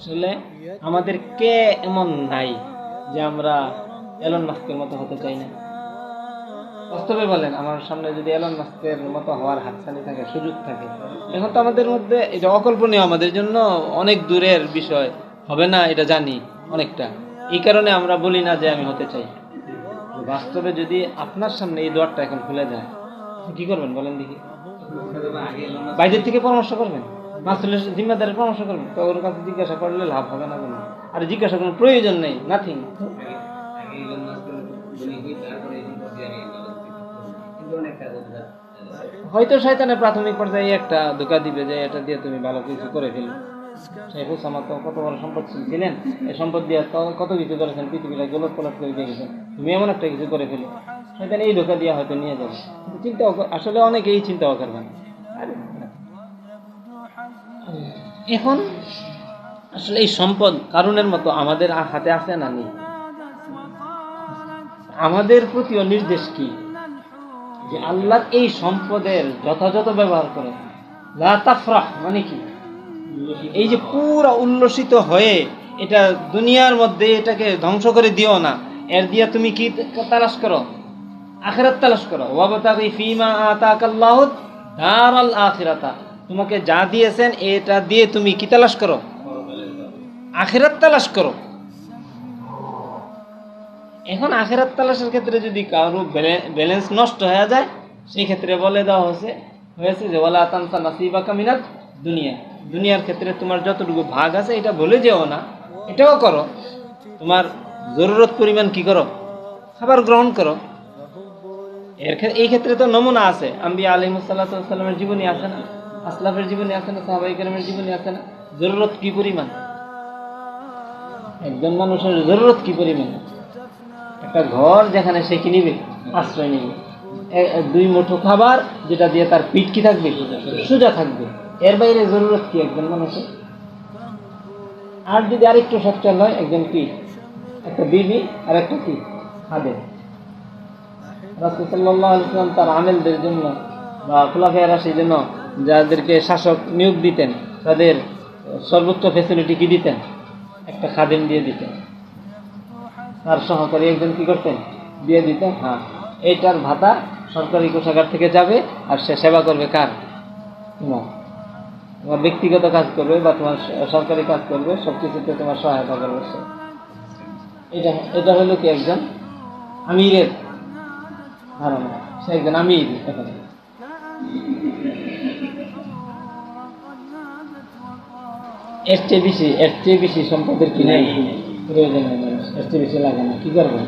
আসলে আমাদের কে এমন নাই যে আমরা এলন মাস্কের মতো হতে চাই না? বাস্তবে বলেন, আমার সামনে যদি এলন মাস্কের মতো হওয়ার হাতছানি থাকে, সুযোগ থাকে, এখন তো আমাদের মধ্যে এটা অকল্পনীয় আমাদের জন্য অনেক দূরের বিষয়, হবে না এটা জানি অনেকটা। এই কারণে আমরা বলি না যে আমি হতে চাই। বাস্তবে যদি আপনার সামনে এই দোয়ারটা এখন খুলে যায় কি করবেন বলেন দেখি? বাইরের থেকে পরামর্শ করবেন? মাসুলের জিম্মাদারের পরামর্শ করবেন? তো ওর কাছে জিজ্ঞাসা করলে লাভ হবে না কোনো। আর জিজ্ঞাসা কোনো প্রয়োজন নেই নাথিং হয়তো শয়তানের প্রাথমিক পর্যায়ে একটা ধোকা দিবে যে এটা দিয়ে তুমি ভালো কিছু করে ফেলো শেখ ওসামা তো কত বড় সম্পদশীল ছিলেন। এই সম্পদ দিয়ে কত কিছু করেছেন পৃথিবীটা গোলক পলট করে দিয়ে গেছেন। তুমি এমন একটা কিছু করে ফেলো শয়তান এই ধোকা দিয়ে হয়তো নিয়ে যাবে। চিন্তা আসলে অনেকেই চিন্তাও করবে না আরে, এখন আসলে এই সম্পদ কারণের মতো আমাদের হাতে আছে না নেই আমাদের প্রতিও নির্দেশ কি? যে আল্লাহ এই সম্পদের যথাযথ ব্যবহার করে লা তাফরাহ মানে কি? এই যে পুরা উল্লসিত হয়ে এটা দুনিয়ার মধ্যে এটাকে ধ্বংস করে দিও না। এর দিয়া তুমি কি তালাশ করো? আখেরাত তালাশ করো। ওয়াবতাগি ফিমা আতাকাল্লাহ দারাল তোমাকে যা দিয়েছেন, এটা দিয়ে তুমি কি তালাশ করো? আখেরাত তালাশ করো। এখন আখেরাত তালাশের ক্ষেত্রে যদি কারও ব্যালেন্স নষ্ট হয়ে যায়, সেই ক্ষেত্রে বলে দেওয়া হয়েছে হয়েছে যে ওলা তানসা নাসিবা কামিনাত দুনিয়া। দুনিয়ার ক্ষেত্রে তোমার যতটুকু ভাগ আছে, এটা ভুলে যেও না। এটাও করো। তোমার জরুরত পরিমাণ কি করো? খাবার গ্রহণ করো। এর এই ক্ষেত্রে তো নমুনা আছে। আম্বি সাল্লামের জীবনী আছে না? আসলাফের জীবনী আছে না, সাহাবাই কেরামের জীবনী আছে না? জরুরত কি পরিমাণ? একজন মানুষের জরুরত কি পরিমাণ? একটা ঘর যেখানে সে কি নিবে? আশ্রয় নিবে। দুই মুঠো খাবার যেটা দিয়ে তার পিঠ কি থাকবে? সোজা থাকবে। এর বাইরে জরুরত কি একজন মানুষের? আর যদি আরেকটু সচ্ছল হয়, একজন কি? একটা বিবি আর একটা কি? খাদে রাসুসাল্লাহ ইসলাম তার আমেলদের জন্য বা খোলাফে রাশির জন্য যাদেরকে শাসক নিয়োগ দিতেন, তাদের সর্বোচ্চ ফেসিলিটি কি দিতেন? একটা খাদেম দিয়ে দিতেন। তার সহকারী একজন কি করতেন? দিয়ে দিতেন হ্যাঁ। এইটার ভাতা সরকারি কোষাগার থেকে যাবে আর সে সেবা করবে কার? তোমার। তোমার ব্যক্তিগত কাজ করবে বা তোমার সরকারি কাজ করবে সব কিছুতে তোমার সহায়তা করবে সে। এটা এটা হলো কি একজন? আমিরের ধারণা। সে একজন আমির। এখানে এর চেয়ে বেশি এর চেয়ে বেশি সম্পদের কি নেই। প্রয়োজন এর চেয়ে বেশি লাগে না কি করবেন